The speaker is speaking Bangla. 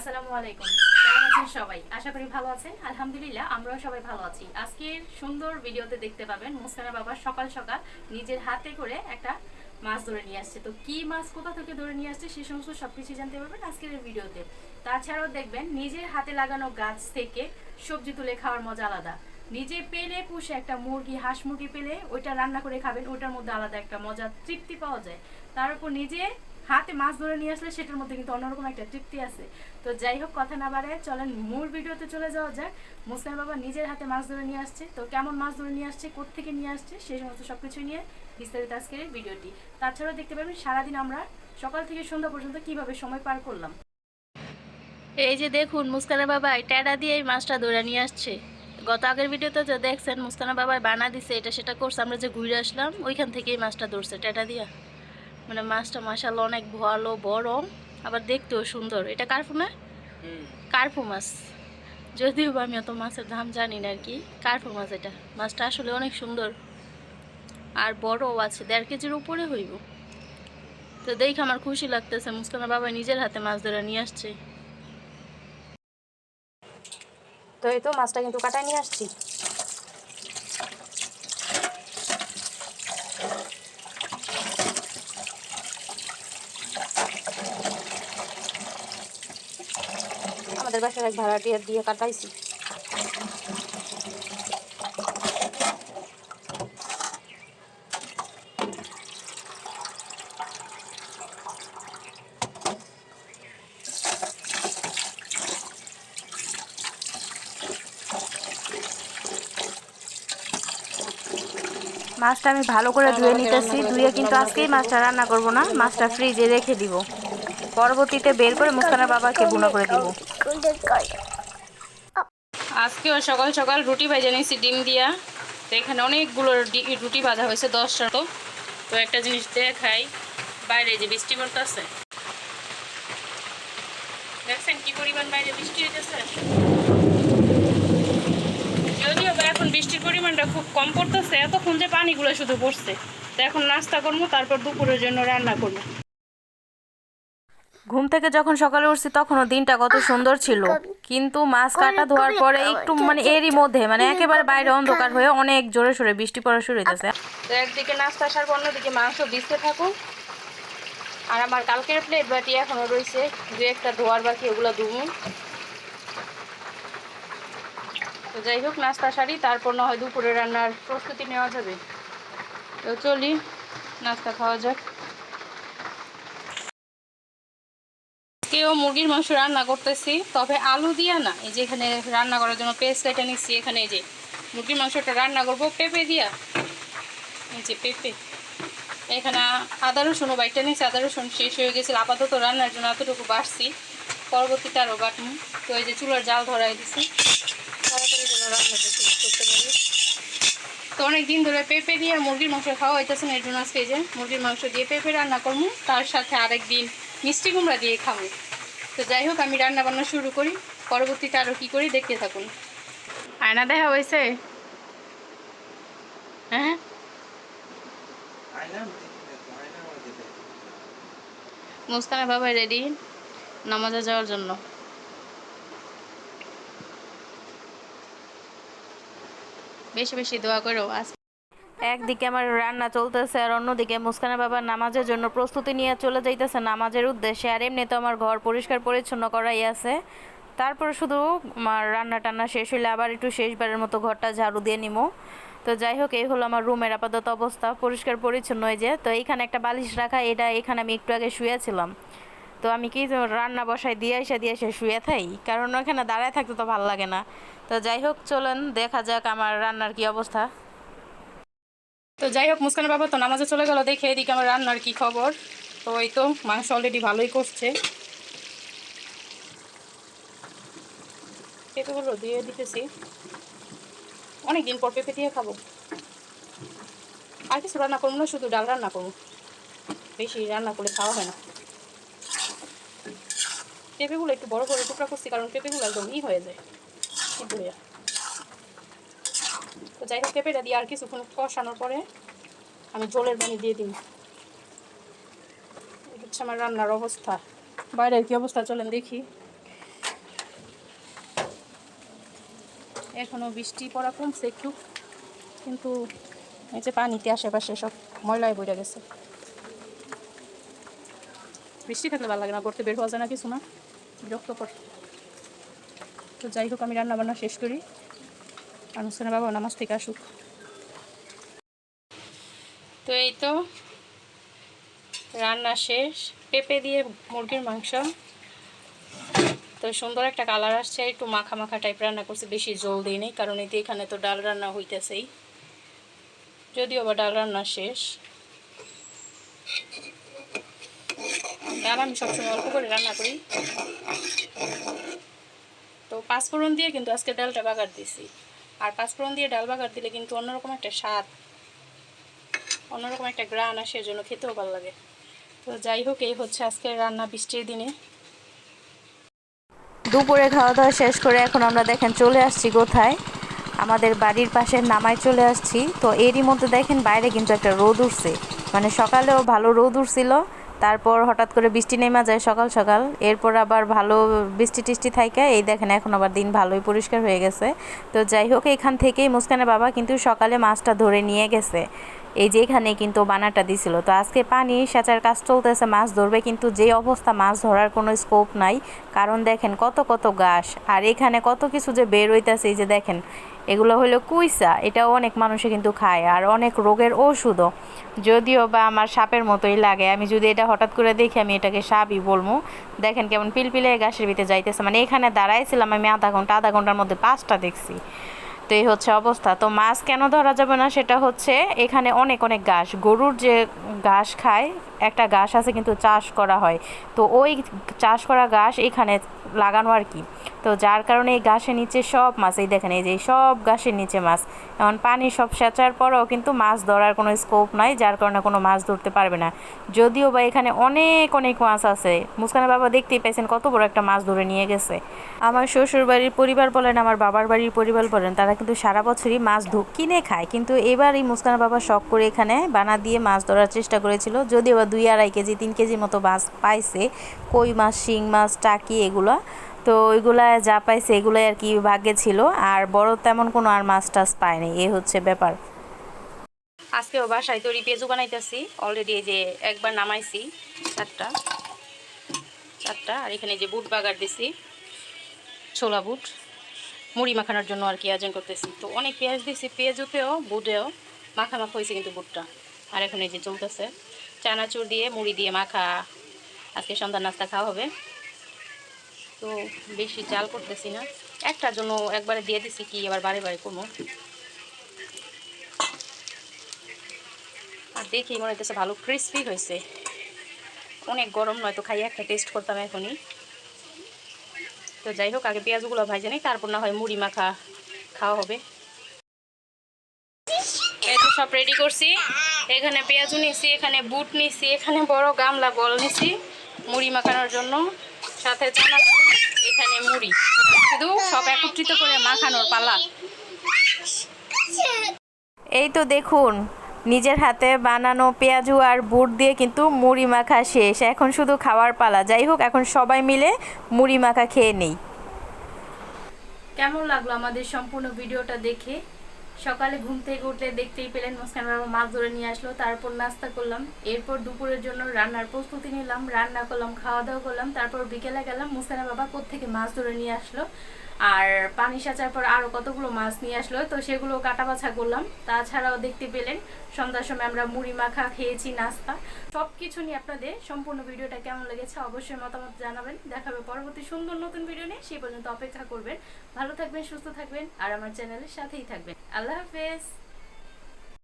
আসসালামু আলাইকুম। কেমন আছেন সবাই? আশা করি ভালো আছেন। আলহামদুলিল্লাহ, আমরাও সবাই ভালো আছি। আজকের সুন্দর ভিডিওতে দেখতে পাবেন মুস্কানা বাবা সকাল সকাল নিজের হাতে করে একটা মাছ ধরে নিয়ে আসছে। তো কি মাছ, কোথা থেকে ধরে নিয়ে আসছে সে সমস্ত সবকিছু জানতে পারবেন আজকের ভিডিওতে। তাছাড়াও দেখবেন নিজের হাতে লাগানো গাছ থেকে সবজি তুলে খাওয়ার মজা আলাদা। নিজে পেলে পুষে একটা মুরগি, হাঁস মুরগি পেলে ওইটা রান্না করে খাবেন, ওইটার মধ্যে আলাদা একটা মজা, তৃপ্তি পাওয়া যায়। তার উপর নিজে হাতে মাছ ধরে নিয়ে আসলে সেটার মধ্যে কিন্তু অন্যরকম একটা তৃপ্তি আছে। তো যাই হোক, কথা না বাড়ায় চলেন মূল ভিডিওতে চলে যাওয়া যাক। মুসকান বাবা নিজের হাতে মাছ ধরে নিয়ে আসছে। তো কেমন মাছ ধরে নিয়ে আসছে, কোত্থেকে নিয়ে আসছে, সেই সমস্ত সব কিছু নিয়ে বিস্তারিত আজকের ভিডিওটি। তাছাড়াও দেখতে পাবেন, সারাদিন আমরা সকাল থেকে সন্ধ্যা পর্যন্ত কীভাবে সময় পার করলাম। এই যে দেখুন, মুস্কানা বাবা ট্যাডা দিয়ে এই মাছটা ধরে নিয়ে আসছে। গত আগের ভিডিওতে যে দেখছেন, মুস্কানা বাবা বানা দিছে, এটা সেটা করছে, আমরা যে ঘুরে আসলাম, ওইখান থেকেই মাছটা ধরছে, ট্যাডা দিয়া। মানে মাছটা মাসাল অনেক ভালো বড় আবার দেখতেও সুন্দর। এটা কার্পু না? কার্পু মাছ। যদিও বা আমি অত মাছের দাম জানি না আর কি কার্পু মাছ এটা। মাছটা আসলে অনেক সুন্দর। আর বড়ও আছে দেড় কেজির উপরে হইব। তো দেখে আমার খুশি লাগতেছে মুস্কানা বাবা নিজের হাতে মাছ ধরে নিয়ে আসছে। তো এই তো মাছটা কিন্তু কাটায় নিয়ে আসছি। আমাদের বাসার এক ভাড়াটিয়া দিয়ে কাটাইছি। মাছটা আমি ভালো করে ধুয়ে নিতেছি। ধুয়ে কিন্তু আজকেই মাছটা রান্না করব না। মাছটা ফ্রিজে রেখে দিব। পরবর্তীতে বের করে মুস্কানের বাবাকে বুনা করে দিব। আজকেও সকাল সকাল রুটি ভেজে নিয়েছি, ডিম দিয়া। তো এখানে অনেকগুলো রুটি ভাজা হয়েছে দশটা তো। তো একটা জিনিস দেখাই, বাইরে যে বৃষ্টি পড়তেছে। দেখছেন কি পরিমাণ বাইরে বৃষ্টি হইতেছে? যদিও এখন বৃষ্টির পরিমাণটা খুব কম পড়তেছে, এতক্ষণ যে পানিগুলো শুধু পড়ছে। তো এখন নাস্তা করব, তারপর দুপুরের জন্য রান্না করব। ঘুম থেকে যখন সকালে উঠছি, তখনও দিনটা কত সুন্দর ছিল। কিন্তু মাছ কাটা ধোয়ার পরে একটু মানে এরই মধ্যে মানে একেবারে বাইরে অন্ধকার হয়ে অনেক জোরে সোরে বৃষ্টি পড়া শুরু হইতেছে একদিকে নাস্তা সারবো, অন্যদিকে মাংস ভিজতে থাকুক আর আমার কালকের প্লেট বাটি এখনও রয়েছে দু একটা ধোয়ার বাকি, ওগুলো ধুমু। তো যাই হোক, নাস্তা সারি, তারপর না হয় দুপুরে রান্নার প্রস্তুতি নেওয়া যাবে। তো চলি, নাস্তা খাওয়া যাক। কেউ মুরগির মাংস রান্না করতেছি, তবে আলু দিয়া না। এই যে এখানে রান্না করার জন্য পেস্ট কেটে নিচ্ছি, এখানে এই যে মুরগির মাংসটা রান্না করব, পেঁপে দিয়া। এই যে পেঁপে। এখানে আদা রসুনও বাইটা নিচ্ছি আদা, রসুন শেষ হয়ে গেছিল। আপাতত রান্নার জন্য এতটুকু বাড়ছি। পরবর্তীতে আরও বাটমু তো এই যে চুলার জাল ধরাই দিছি। তাড়াতাড়ি রান্নাটা শেষ করতে পারি। তো অনেক দিন ধরে পেঁপে দিয়ে মুরগির মাংস খাওয়া হইতেছে না এর জন্য আজকে যে মুরগির মাংস দিয়ে পেঁপে রান্না করব তার সাথে আরেক দিন মিষ্টি কুমড়া দিয়ে খাব তো যাই হোক আমি রান্না বান্না শুরু করি। পরবর্তীতে আরও কী করি দেখতে থাকুন। আয়না দেখা হয়েছে? হ্যাঁ? মুস্কানের বাবা রেডি নামাজে যাওয়ার জন্য। বেশি বেশি দোয়া করো আজ একদিকে আমার রান্না চলতেছে আর অন্যদিকে মুস্কানা বাবা নামাজের জন্য প্রস্তুতি নিয়ে চলে যাইতেছে নামাজের উদ্দেশ্যে। আর এমনি তো আমার ঘর পরিষ্কার পরিচ্ছন্ন করাই আছে। তারপরে শুধু আমার রান্না টান্না শেষ হইলে আবার একটু শেষবারের মতো ঘরটা ঝাড়ু দিয়ে নিমো। তো যাই হোক, এই হলো আমার রুমের আপাতত অবস্থা, পরিষ্কার পরিচ্ছন্ন হয়ে যে। তো এইখানে একটা বালিশ রাখা, এটা এখানে আমি একটু আগে শুয়েছিলাম। তো আমি কি রান্না বসাই দিয়ে এসে দিয়ে এসে শুয়ে থাই? কারণ ওখানে দাঁড়ায় থাকতে তো ভালো লাগে না। তো যাই হোক, চলেন দেখা যাক আমার রান্নার কি অবস্থা। তো যাই হোক, মুস্কানের বাবা তো নামাজে চলে গেল, দেখে এদিকে আমার রান্নার কি খবর। তো ওই তো মাংস অলরেডি ভালোই করছে পেঁপেগুলো দিয়ে দিতেছি। অনেক দিন পর পেঁপে দিয়ে খাব। আর কিছু রান্না করব না, শুধু ডাল রান্না করব। বেশি রান্না করে খাওয়া হয় না। পেঁপেগুলো একটু বড় করে টুকরা করছি, কারণ পেঁপেগুলো একদম ই হয়ে যায়, সিদ্ধ হয়ে তো যাই হোক, পেঁপেটা দিয়ে আর কিছুক্ষণ কষানোর পরে আমি জলের পানি দিয়ে দিই। হচ্ছে আমার রান্নার অবস্থা। বাইরের কি অবস্থা চলেন দেখি। এখনও বৃষ্টি পড়া কমছে একটু, কিন্তু এই যে পানিতে আশেপাশে সব ময়লায় বইটা গেছে। বৃষ্টি থাকলে ভালো লাগে না করতে বের হওয়া যায় না কিছু না, বিরক্তকর। তো যাই হোক, আমি রান্না বান্না শেষ করি। অনুষ্ঠানে বাবা নামাজ থেকে আসুক। তো এই তো রান্না শেষ। পেঁপে দিয়ে মুরগির মাংস। তো সুন্দর একটা কালার আসছে। একটু মাখা মাখা টাইপ রান্না করছে, বেশি জল দিই নেই, কারণ এতে এখানে তো ডাল রান্না হইতেছেই। যদিও বা ডাল রান্না শেষ। ডাল আমি সবসময় অল্প করে রান্না করি। তো পাঁচফোড়ন দিয়ে কিন্তু আজকে ডালটা বাগার দিছি। আর পাঁচফোড়ন দিয়ে ডাল বাগার দিলে কিন্তু অন্যরকম একটা স্বাদ, অন্যরকম একটা গ্রান আসে জন্য খেতেও ভালো লাগে। তো যাই হোক, এই হচ্ছে আজকের রান্না বৃষ্টির দিনে। দুপুরে খাওয়া দাওয়া শেষ করে এখন আমরা দেখেন চলে আসছি কোথায়? আমাদের বাড়ির পাশে নামায় চলে আসছি। তো এরই মধ্যে দেখেন বাইরে কিন্তু একটা রোদ উঠছে। মানে সকালেও ভালো রোদ উঠছিল তারপর হঠাৎ করে বৃষ্টি নেমে যায় সকাল সকাল। এরপর আবার ভালো বৃষ্টি টিষ্টি থাইকা, এই দেখেন এখন আবার দিন ভালোই পরিষ্কার হয়ে গেছে। তো যাই হোক, এখান থেকেই মুস্কানের বাবা কিন্তু সকালে মাছটা ধরে নিয়ে গেছে। এই যে এখানে কিন্তু বানাটা দিছিল। তো আজকে পানি সেচার কাজ চলতেছে, মাছ ধরবে কিন্তু যে অবস্থা, মাছ ধরার কোনো স্কোপ নাই। কারণ দেখেন কত কত ঘাস, আর এখানে কত কিছু যে বের হইতেছে, এই যে দেখেন এগুলো হলো কুইসা এটাও অনেক মানুষে কিন্তু খায় আর অনেক রোগের ওষুধও। যদিও বা আমার সাপের মতোই লাগে, আমি যদি এটা হঠাৎ করে দেখি আমি এটাকে সাপই বলব। দেখেন কেমন পিলপিলে ঘাসের ভিতরে যাইতেছে মানে এখানে দাঁড়াইছিলাম আমি আধা ঘণ্টা, আধা ঘণ্টার মধ্যে পাঁচটা দেখছি। তো এই হচ্ছে অবস্থা। তো মাছ কেন ধরা যাবে না? সেটা হচ্ছে এখানে অনেক অনেক ঘাস। গরুর যে ঘাস খায় একটা গাছ আছে কিন্তু চাষ করা হয়। তো ওই চাষ করা গাছ এখানে লাগানো আর কি। তো যার কারণে এই গাছের নিচে সব মাছ, এই দেখেন, এই যে সব গাছের নিচে মাছ। এমন পানি সব সেচার পরেও কিন্তু মাছ ধরার কোনো স্কোপ নাই, যার কারণে কোনো মাছ ধরতে পারবে না। যদিও বা এখানে অনেক অনেক মাছ আছে। মুস্কানের বাবা দেখতেই পাইছেন কত বড় একটা মাছ ধরে নিয়ে গেছে। আমার শ্বশুর বাড়ির পরিবার বলেন, আমার বাবার বাড়ির পরিবার বলেন, তারা কিন্তু সারা বছরই মাছ ধু, কিনে খায়। কিন্তু এবার এই মুস্কানের বাবা শখ করে এখানে বানা দিয়ে মাছ ধরার চেষ্টা করেছিল। যদিও বা দুই আড়াই কেজি, তিন কেজি মতো মাছ পাইছে। কই মাছ, শিং মাছ, টাকি এগুলো। তো ওইগুলা যা পাইছে এগুলাই আর কি ভাগ্যে ছিল। আর বড় তেমন কোনো আর মাছ টাছ পায়নি এ হচ্ছে ব্যাপার। আজকেও বাসায় তৈরি পেঁজু বানাইতেছি। অলরেডি এই যে একবার নামাইছি, চারটা। চারটা, আর এখানে যে বুট বাগার দিছি, ছোলা বুট। মুড়ি মাখানোর জন্য আর কি আয়োজন করতেছি। তো অনেক পেঁয়াজ দিছি, পেঁয়াজুতেও, বুটেও। মাখা মাখা হয়েছে কিন্তু বুটটা। আর এখন এই যে চলতেছে। চানাচুর দিয়ে, মুড়ি দিয়ে মাখা। আজকে সন্ধ্যা নাস্তা খাওয়া হবে। তো বেশি চাল করতেছি না। একটার জন্য একবারে দিয়ে দিছি কি আবার বারে বারে করব আর দেখি, মনে হচ্ছে ভালো ক্রিস্পি হয়েছে অনেক গরম নয় তো খাইয়ে একটা টেস্ট করতাম এখনই। তো যাই হোক, আগে পেঁয়াজগুলো ভাজে নিই, তারপর না হয় মুড়ি মাখা খাওয়া হবে। এই তো সব রেডি করছি। এখানে পেঁয়াজু নিছি এখানে বুট নিছি এখানে বড় গামলা বল নিছি মুড়ি মাখানোর জন্য। সাথে চানা এখানে মুড়ি। শুধু সব একত্রিত করে মাখানোর পালা। এই তো দেখুন নিজের হাতে বানানো পেঁয়াজু আর বুট দিয়ে কিন্তু মুড়ি মাখা শেষ। এখন শুধু খাওয়ার পালা। যাই হোক এখন সবাই মিলে মুড়ি মাখা খেয়ে নেই। কেমন লাগল আমাদের সম্পূর্ণ ভিডিওটা দেখে? সকালে ঘুম থেকে উঠলে দেখতেই পেলেন মুসকান বাবা মাছ ধরে নিয়ে আসলো, তারপর নাস্তা করলাম। এরপর দুপুরের জন্য রান্নার প্রস্তুতি নিলাম, রান্না করলাম, খাওয়া দাওয়া করলাম, তারপর বিকেলে গেলাম, মুসকানের বাবা কোত্থেকে মাছ ধরে নিয়ে আসলো? আর পানি সাঁচার পর আরও কতগুলো মাছ নিয়ে আসলো, তো সেগুলো কাটা বাছা করলাম। তাছাড়াও দেখতে পেলেন, সন্ধ্যার সময় আমরা মুড়ি মাখা খেয়েছি, নাস্তা। সব কিছু নিয়ে আপনাদের সম্পূর্ণ ভিডিওটা কেমন লেগেছে অবশ্যই মতামত জানাবেন। দেখাবে পরবর্তী সুন্দর নতুন ভিডিও নিয়ে সেই পর্যন্ত অপেক্ষা করবেন। ভালো থাকবেন, সুস্থ থাকবেন, আর আমার চ্যানেলের সাথেই থাকবেন। আল্লাহ হাফেজ।